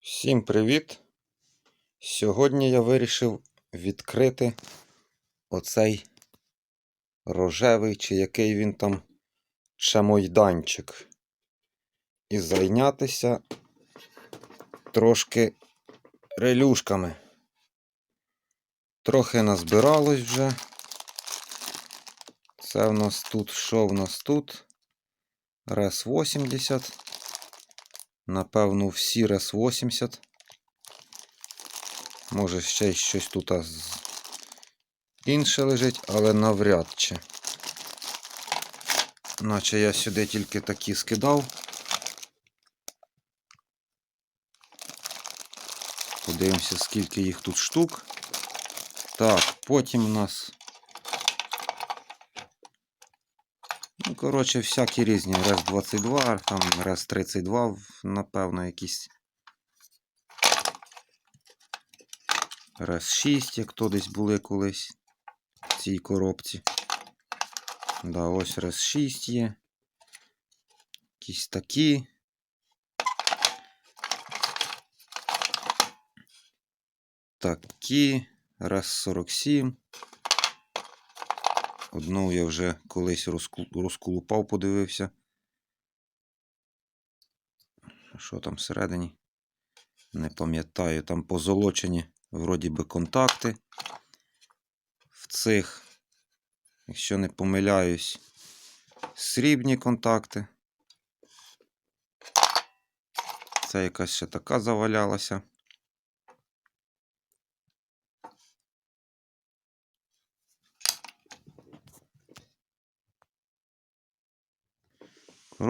Всім привіт! Сьогодні я вирішив відкрити оцей рожевий, чи який він там чамойданчик. І зайнятися трошки релюшками. Трохи назбиралось вже. Це в нас тут, що в нас тут? Рес 80. Напевно, всі рес 80. Може, ще щось тут інше лежить, але навряд чи. Наче я сюди тільки такі скидав. Подивимося, скільки їх тут штук. Так, потім у нас. Коротше, всякі різні. Рес 22, там Рес 32, напевно, якісь. Рес 6, як то десь були колись в цій коробці. Да, ось Рес 6 є. Якісь такі. Такі. Рес 47. Одну я вже колись розколупав, подивився. Що там всередині? Не пам'ятаю. Там позолочені, вроді би, контакти. В цих, якщо не помиляюсь, срібні контакти. Це якась ще така завалялася.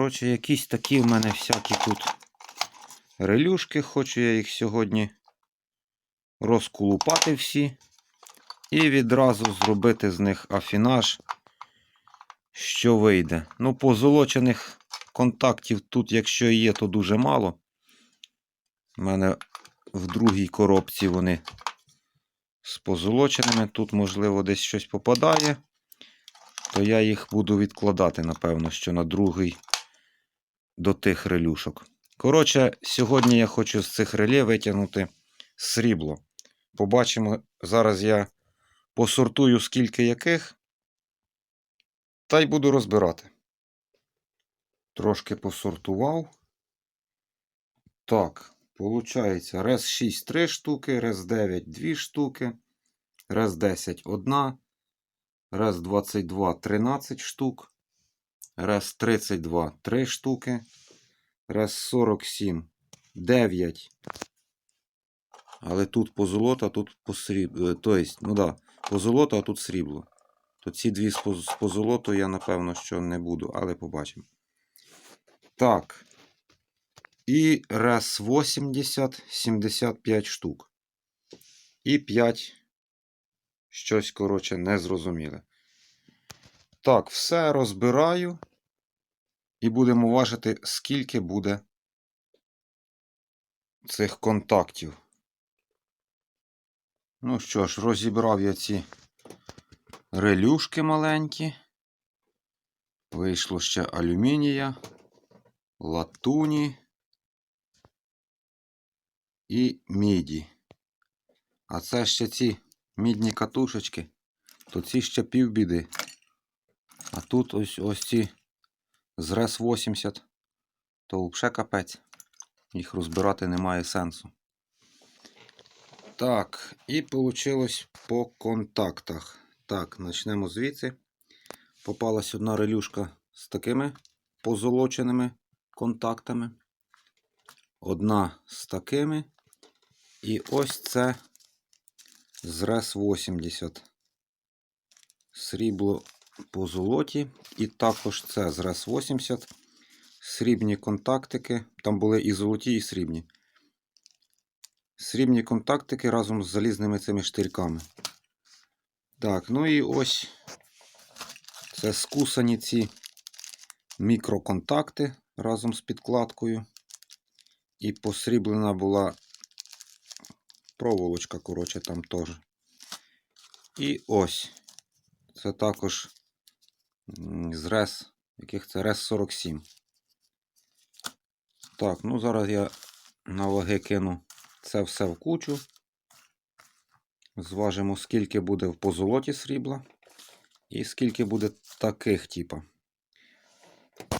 Коротше, якісь такі в мене всякі тут релюшки. Хочу я їх сьогодні розколупати всі. І відразу зробити з них афінаж, що вийде. Ну, позолочених контактів тут, якщо є, то дуже мало. У мене в другій коробці вони з позолоченими. Тут, можливо, десь щось попадає. То я їх буду відкладати, напевно, що на другий до тих релюшок. Коротше, сьогодні я хочу з цих реле витягнути срібло. Побачимо, зараз я посортую скільки яких, та й буду розбирати. Трошки посортував. Так, виходить, рез 6 3 штуки, рез 9 2 штуки, рез 10 1, рез 22 13 штук, рез 32 3 штуки, рез 47 9. Але тут позолота, а тут посрібло. Тобто, ну да, позолота, а тут срібло. То ці дві з поз- з я, напевно, що не буду, але побачимо. Так. І раз 80, 75 штук. І 5. Щось, коротше, незрозуміле. Так, все розбираю. І будемо важити, скільки буде цих контактів. Ну що ж, розібрав я ці релюшки маленькі. Вийшло ще алюмінія, латуні і міді. А це ще ці мідні катушечки, то ці ще півбіди. А тут ось ось ці з РЕС 80, то взагалі капець. Їх розбирати немає сенсу. Так, і вийшло по контактах. Так, почнемо звідси. Попалась одна релюшка з такими позолоченими контактами. Одна з такими. І ось це з РЕС 80. Срібло по золоті. І також це з РЕС 80. Срібні контактики. Там були і золоті, і срібні. Срібні контактики разом з залізними цими штирками. Так, ну і ось це скусані ці мікроконтакти разом з підкладкою. І посріблена була проволочка, коротше, там теж. І ось. Це також з РЕС, яких це РЕС 47. Так, ну зараз я на ваги кину це все в кучу. Зважимо, скільки буде в позолоті срібла. І скільки буде таких, типа.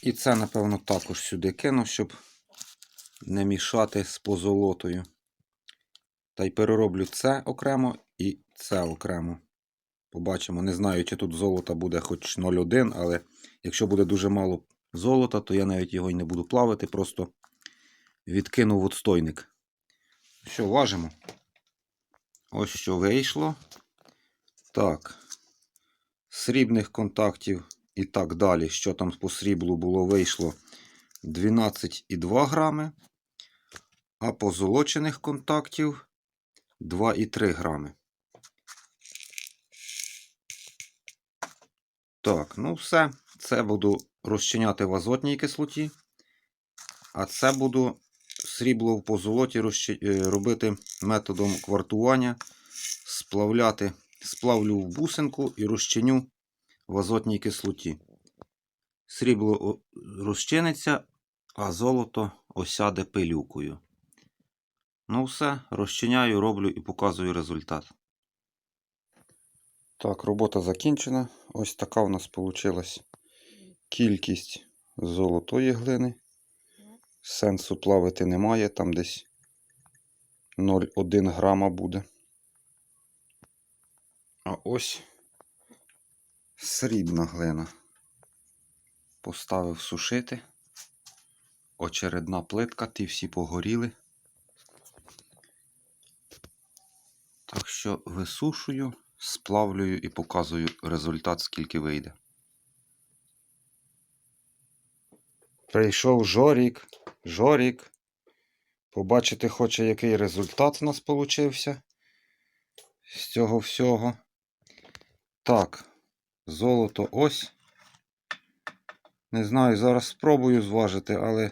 І це, напевно, також сюди кину, щоб не мішати з позолотою. Та й перероблю це окремо і це окремо. Побачимо. Не знаю, чи тут золота буде хоч 0,1, але якщо буде дуже мало золота, то я навіть його й не буду плавити, просто відкину в отстойник. Що, важимо? Ось що вийшло. Так. Срібних контактів і так далі. Що там по сріблу було, вийшло 12,2 грами. А позолочених контактів 2,3 грами. Так, ну все. Це буду розчиняти в азотній кислоті. А це буду срібло в позолоті розчи- е, робити методом квартування, сплавляти, сплавлю в бусинку і розчиню в азотній кислоті. Срібло розчиниться, а золото осяде пилюкою. Ну все, розчиняю, роблю і показую результат. Так, робота закінчена. Ось така у нас вийшла кількість золотої глини. Сенсу плавити немає, там десь 0,1 грама буде. А ось срібна глина. Поставив сушити. Очередна плитка, ті всі погоріли. Так що висушую, сплавлюю і показую результат, скільки вийде. Прийшов Жорік. Жорік. Побачити хоче, який результат у нас получився з цього всього. Так, золото ось. Не знаю, зараз спробую зважити, але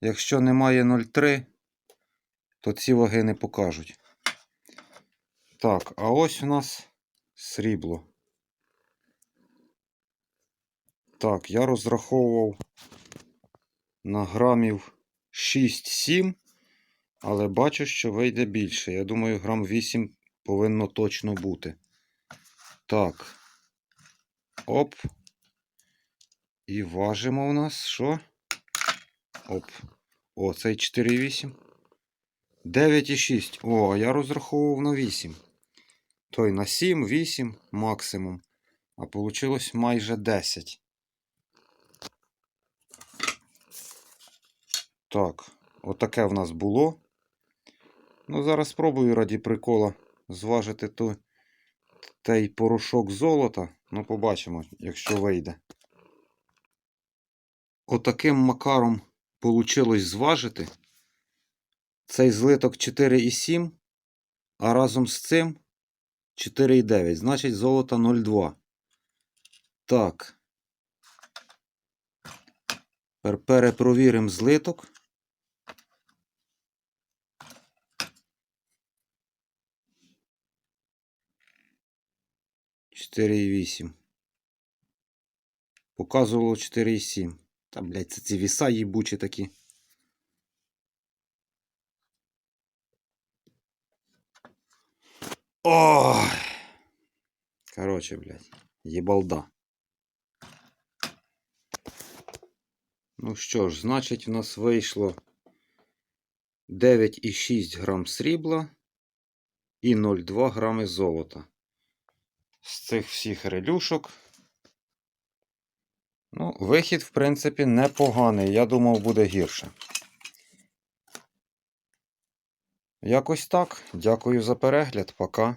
якщо немає 0,3, то ці ваги не покажуть. Так, а ось у нас срібло. Так, я розраховував на грамів 6-7, але бачу, що вийде більше. Я думаю, грам 8 повинно точно бути. Так. Оп. І важимо у нас що? Оп. О, цей 4,8. 9,6. О, я розраховував на 8. Той на 7, 8 максимум. А вийшло майже 10. Так, отаке в нас було. Ну, зараз спробую раді прикола зважити той, той порошок золота. Ну, побачимо, якщо вийде. Отаким макаром вийшло зважити. Цей злиток 4,7, а разом з цим 4,9. Значить, золото 0,2. Так. Тепер перепровіримо злиток. Чотири вісім. Показувало 4,7. Та, блядь, це ці віса їбучі такі. Ой! Короче, блядь, єбалда. Ну що ж, значить, в нас вийшло 9,6 грам срібла і 0,2 грами золота. З цих всіх релюшок. Ну, вихід, в принципі, непоганий. Я думав, буде гірше. Якось так. Дякую за перегляд. Пока.